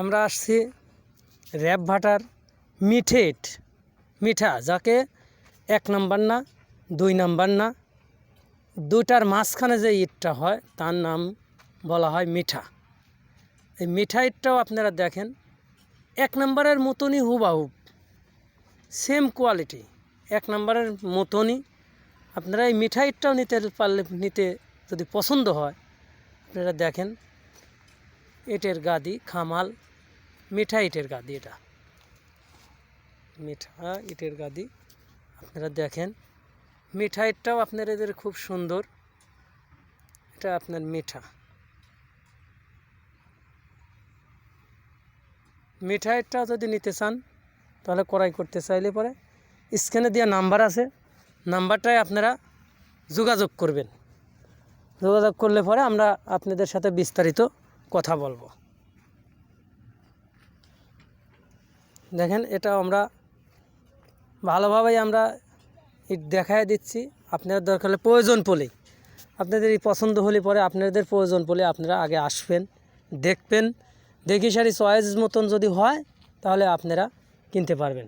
আমরা আসছি র্যাব ভাটার মিঠে ইট মিঠা, যাকে এক নাম্বার না, দুই নাম্বার না দুটার মাঝখানে যে ইটটা হয়, তার নাম বলা হয় মিঠা। এই মিঠা ইটটাও আপনারা দেখেন, এক নম্বরের মতনই হুবাহুব সেম কোয়ালিটি এক নম্বরের মতনই। আপনারা এই মিঠা ইটটাও নিতে পারলে, নিতে যদি পছন্দ হয়, আপনারা দেখেন ইটের গাদি, খামাল মিঠা ইটের গাদি এটা। মিঠা ইটের গাদি। আপনারা দেখেন, মিঠা ইটটাও আপনার এদের খুব সুন্দর। এটা আপনার মিঠা। মিঠা ইটটাও যদি নিতে চান, তাহলে কড়াই করতে চাইলে পরে স্ক্যানে দেওয়া নাম্বার আছে। নাম্বারটায় আপনারা যোগাযোগ করবেন। যোগাযোগ করলে পরে আমরা আপনাদের সাথে বিস্তারিত কথা বলব। দেখেন এটা আমরা ভালোভাবেই আমরা ইট দেখায় দিচ্ছি। আপনাদের দরকার হলে প্রয়োজন পড়লেই আপনাদের এই পছন্দ হলে পরে আপনাদের প্রয়োজন পড়লে আপনারা আগে আসবেন, দেখবেন, দেখি সারি চয়েস মতন যদি হয়, তাহলে আপনারা কিনতে পারবেন।